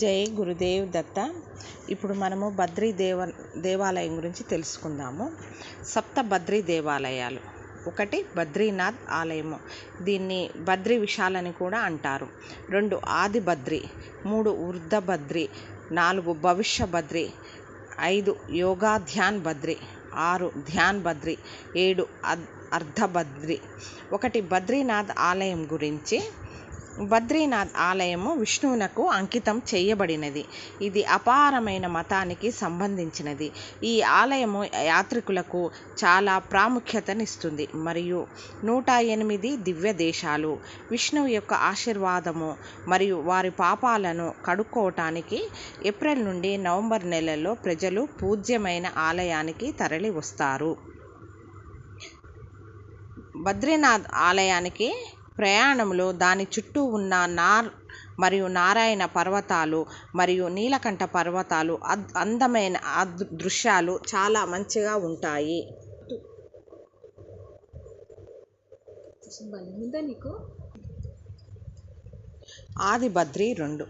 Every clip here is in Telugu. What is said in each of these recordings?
జై గురుదేవ్ దత్త. ఇప్పుడు మనము బద్రీ దేవ దేవాలయం గురించి తెలుసుకుందాము. సప్త బద్రీ దేవాలయాలు. ఒకటి బద్రీనాథ్ ఆలయము. దీన్ని బద్రీ అని కూడా అంటారు. రెండు ఆది బద్రి మూడు వృద్ధ బద్రి నాలుగు భవిష్య బద్రి ఐదు యోగా ధ్యాన్ బద్రి ఆరు ధ్యాన్ బద్రి ఏడు అర్ధ బద్రి. ఒకటి బద్రీనాథ్ ఆలయం గురించి బద్రీనాథ్ ఆలయము విష్ణువునకు అంకితం చేయబడినది. ఇది అపారమైన మతానికి సంబంధించినది. ఈ ఆలయము యాత్రికులకు చాలా ప్రాముఖ్యతనిస్తుంది. మరియు నూట ఎనిమిది దివ్య దేశాలు. విష్ణువు యొక్క ఆశీర్వాదము మరియు వారి పాపాలను కడుక్కోవటానికి ఏప్రిల్ నుండి నవంబర్ నెలలో ప్రజలు పూజ్యమైన ఆలయానికి తరలి వస్తారు. బద్రీనాథ్ ఆలయానికి ప్రయాణంలో దాని చుట్టూ ఉన్న నార్ మరియు నారాయణ పర్వతాలు మరియు నీలకంఠ పర్వతాలు అద్ అందమైన అద్ దృశ్యాలు చాలా మంచిగా ఉంటాయి. ఆది బద్రి రెండు.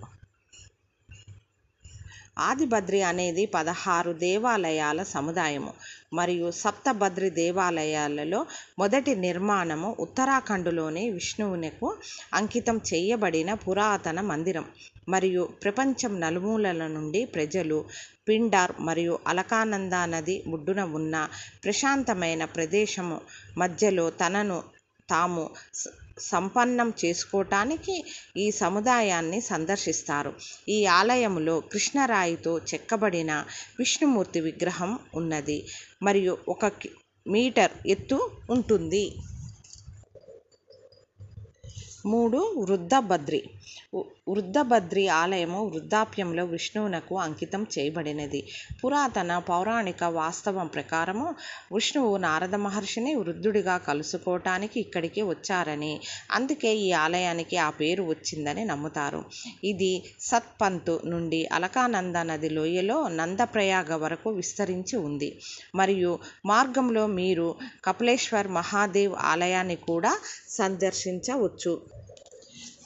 ఆదిబద్రి అనేది పదహారు దేవాలయాల సముదాయము. మరియు సప్తభద్రి దేవాలయాలలో మొదటి నిర్మాణము ఉత్తరాఖండ్లోని విష్ణువునకు అంకితం చేయబడిన పురాతన మందిరం. మరియు ప్రపంచం నలుమూలల నుండి ప్రజలు పిండార్ మరియు అలకానందా నది ఒడ్డున ఉన్న ప్రశాంతమైన ప్రదేశము మధ్యలో తనను తాము సంపన్నం చేసుకోవటానికి ఈ సముదాయాన్ని సందర్శిస్తారు. ఈ ఆలయంలో కృష్ణరాయితో చెక్కబడిన విష్ణుమూర్తి విగ్రహం ఉన్నది. మరియు ఒక మీటర్ ఎత్తు ఉంటుంది. మూడు వృద్ధభద్రి. వృద్ధభద్రి ఆలయము వృద్ధాప్యంలో విష్ణువునకు అంకితం చేయబడినది. పురాతన పౌరాణిక వాస్తవం ప్రకారము విష్ణువు నారద మహర్షిని వృద్ధుడిగా కలుసుకోవటానికి ఇక్కడికి వచ్చారని అందుకే ఈ ఆలయానికి ఆ పేరు వచ్చిందని నమ్ముతారు. ఇది సత్పంత్ నుండి అలకానంద నది లోయలో నందప్రయాగ వరకు విస్తరించి ఉంది. మరియు మార్గంలో మీరు కపిలేశ్వర్ మహాదేవ్ ఆలయాన్ని కూడా సందర్శించవచ్చు.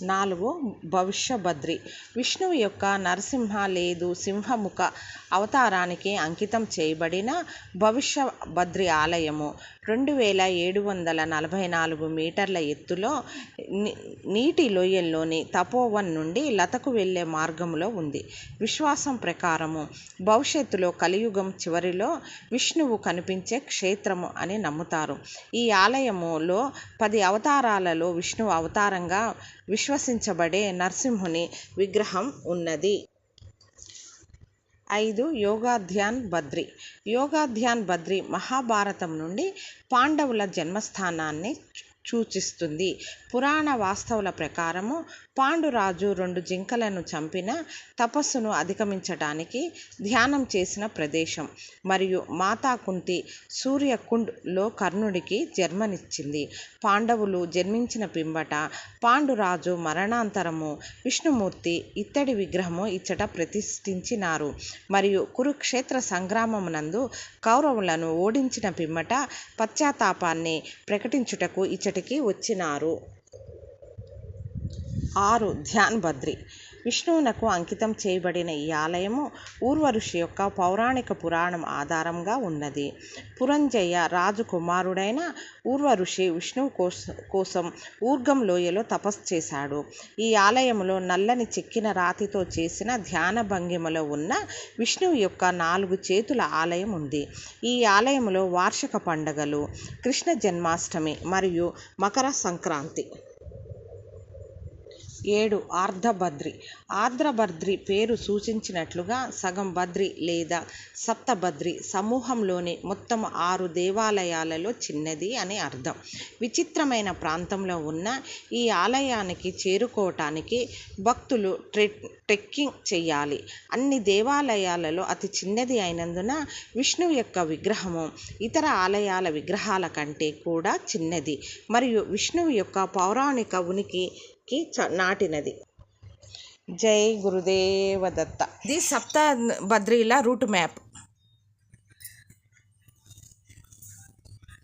నాలుగు భవిష్య బద్రి. విష్ణువు యొక్క నరసింహ లేదు సింహముఖ అవతారానికి అంకితం చేయబడిన భవిష్య బద్రి ఆలయము. రెండు వేల ఏడు వందల నలభై నాలుగు మీటర్ల ఎత్తులో నీటి లోయల్లోని తపోవన్ నుండి లతకు వెళ్ళే మార్గంలో ఉంది. విశ్వాసం ప్రకారము భవిష్యత్తులో కలియుగం చివరిలో విష్ణువు కనిపించే క్షేత్రము అని నమ్ముతారు. ఈ ఆలయములో పది అవతారాలలో విష్ణువు అవతారంగా విశ్వసించబడే నరసింహుని విగ్రహం ఉన్నది. ఐదు యోగాధ్యాన్ బద్రి. యోగాధ్యాన్ బద్రి మహాభారతం నుండి పాండవుల జన్మస్థానాన్ని సూచిస్తుంది. పురాణ వాస్తవుల ప్రకారము పాండురాజు రెండు జింకలను చంపిన తపస్సును అధిగమించడానికి ధ్యానం చేసిన ప్రదేశం. మరియు మాతాకుంతి సూర్యకుండ్లో కర్ణుడికి జన్మనిచ్చింది. పాండవులు జన్మించిన పింబట పాండురాజు మరణాంతరము విష్ణుమూర్తి ఇత్తడి విగ్రహము ఇచ్చట ప్రతిష్ఠించినారు. మరియు కురుక్షేత్ర సంగ్రామమునందు కౌరవులను ఓడించిన పిమ్మట పశ్చాత్తాపాన్ని ప్రకటించుటకు ఇచ్చట ఇచ్చటికి వచ్చినారు. ఆరు ధ్యాన్ బద్రి. విష్ణువునకు అంకితం చేయబడిన ఈ ఆలయము ఊర్వ ఋషి యొక్క పౌరాణిక పురాణం ఆధారంగా ఉన్నది. పురంజయ రాజు కుమారుడైన ఊర్వ ఋషి విష్ణువు కోసం ఊర్గం లోయలో తపస్సు చేశాడు. ఈ ఆలయంలో నల్లని చెక్కిన రాతితో చేసిన ధ్యాన భంగిమలో ఉన్న విష్ణువు యొక్క నాలుగు చేతుల ఆలయం ఉంది. ఈ ఆలయంలో వార్షిక పండుగలు కృష్ణ జన్మాష్టమి మరియు మకర సంక్రాంతి. ఏడు ఆర్ధభద్రి. ఆర్ద్రభద్రి పేరు సూచించినట్లుగా సగం బద్రి లేదా సప్తభద్రి సమూహంలోని మొత్తం ఆరు దేవాలయాలలో చిన్నది అని అర్థం. విచిత్రమైన ప్రాంతంలో ఉన్న ఈ ఆలయానికి చేరుకోవటానికి భక్తులు ట్రె ట్రెక్కింగ్ చేయాలి అన్ని దేవాలయాలలో అతి చిన్నది అయినందున విష్ణువు యొక్క విగ్రహము ఇతర ఆలయాల విగ్రహాల కంటే కూడా చిన్నది. మరియు విష్ణువు యొక్క పౌరాణిక ఉనికి కి నాటినది. జై గురుదేవ దత్త. ఇది సప్త బద్రీల రూట్ మ్యాప్.